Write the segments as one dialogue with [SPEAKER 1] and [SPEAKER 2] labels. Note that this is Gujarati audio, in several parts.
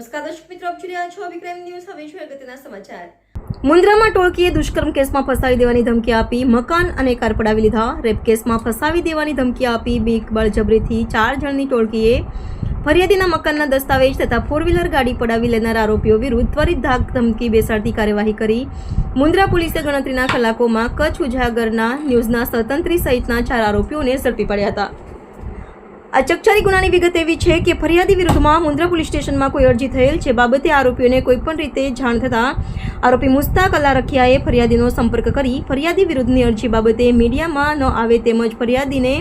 [SPEAKER 1] નમસ્કાર દર્શક મિત્રો, આપ જોઈ રહ્યા છો અભિક્રમ ન્યૂઝ. હવે છે અગત્યના સમાચાર.
[SPEAKER 2] મુન્દ્રામાં ટોળકીએ દુષ્કર્મ કેસમાં ફસાવી દેવાની ધમકી આપી, મકાન અને કાર પડાવી લીધા. રેપ કેસમાં ફસાવી દેવાની ધમકી આપી બીક બળજબરીથી ચાર જણની ટોળકીએ ફરિયાદીના મકાનના દસ્તાવેજ તથા ફોર વ્હીલર ગાડી પડાવી લેનાર આરોપીઓ વિરુદ્ધ ત્વરિત ધાક ધમકી બેસાડતી કાર્યવાહી કરી. મુન્દ્રા પોલીસે ગણતરીના કલાકોમાં કચ્છ ઉજાગરના ન્યૂઝના સ્વતંત્રી સહિતના ચાર આરોપીઓને ઝડપી પડ્યા હતા. આ ચકચારી ગુનાની વિગત એવી છે કે ફરિયાદી વિરુદ્ધમાં મુન્દ્રા પોલીસ સ્ટેશનમાં કોઈ અરજી થયેલ છે બાબતે આરોપીઓને કોઈપણ રીતે જાણ થતાં આરોપી મુસ્તાક અલારખિયાએ ફરિયાદીનો સંપર્ક કરી ફરિયાદી વિરુદ્ધની અરજી બાબતે મીડિયામાં ન આવે તેમજ ફરિયાદીને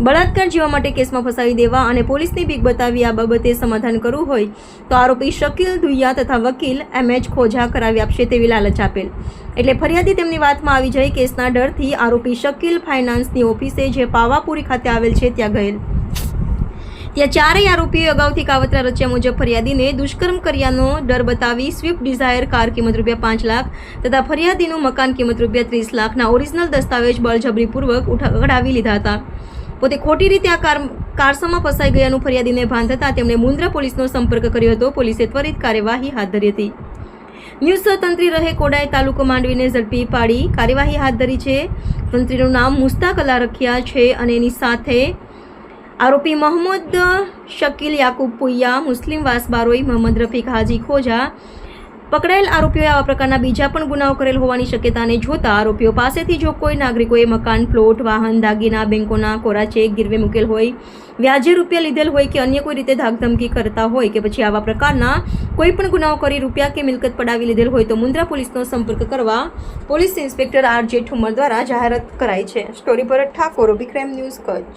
[SPEAKER 2] બળાત્કાર જેવા માટે કેસમાં ફસાવી દેવા અને પોલીસની બીક બતાવી આ બાબતે સમાધાન કરવું હોય તો આરોપી શકીલ દુહિયા તથા વકીલ એમ એચ ખોજા કરાવી આપશે તેવી લાલચ આપેલ. એટલે ફરિયાદી તેમની વાતમાં આવી જઈ કેસના ડરથી આરોપી શકીલ ફાઇનાન્સની ઓફિસે જે પાવાપુરી ખાતે આવેલ છે ત્યાં ગયેલ. ત્યાં ચારેય આરોપીઓએ અગાઉથી કાવતરા રચ્યા મુજબ ફરિયાદીને દુષ્કર્મ કર્યાનો ડર બતાવી સ્વિફ્ટ ડિઝાયર કાર કિંમત રૂપિયા પાંચ લાખ તથા ફરિયાદીનું મકાન કિંમત રૂપિયા ત્રીસ લાખના ઓરિજિનલ દસ્તાવેજ બળજબરીપૂર્વક ઉઠાવી લીધા હતા. પોતે ખોટી રીતે આ કાર, કારસામાં ફસાઈ ગયાનું ફરિયાદીને ભાન થતાં તેમણે મુન્દ્રા પોલીસનો સંપર્ક કર્યો હતો. પોલીસે ત્વરિત કાર્યવાહી હાથ ધરી હતી. ન્યૂઝ તંત્રી રહે કોડાઈ તાલુકો માંડવીને ઝડપી પાડી. કાર્યવાહી હાથ ધરી છે. તંત્રીનું નામ મુસ્તાક અલા રખિયા છે અને એની સાથે આરોપી મોહમ્મદ શકીલ યાકુબ પુયા મુસ્લિમ વાસબારોઈ મોહમ્મદ રફીક હાજી ખોજા પકડાયેલ આરોપીઓએ આવા પ્રકારના બીજા પણ ગુનાઓ કરેલ હોવાની શક્યતાને જોતા આરોપીઓ પાસેથી જો કોઈ નાગરિકોએ મકાન, પ્લોટ, વાહન, દાગીના, બેંકોના કોરા ચેક ગીરવે મૂકેલ હોય, વ્યાજે રૂપિયા લીધેલ હોય કે અન્ય કોઈ રીતે ધાકધમકી કરતા હોય કે પછી આવા પ્રકારના કોઈ પણ ગુનાઓ કરી રૂપિયા કે મિલકત પડાવી લીધેલ હોય તો મુન્દ્રા પોલીસનો સંપર્ક કરવા પોલીસ ઇન્સ્પેક્ટર આર જે ઠુમર દ્વારા જાહેરાત કરાઈ છે. સ્ટોરી પર ઠાકોર ક્રાઇમ ન્યૂઝ કચ્છ.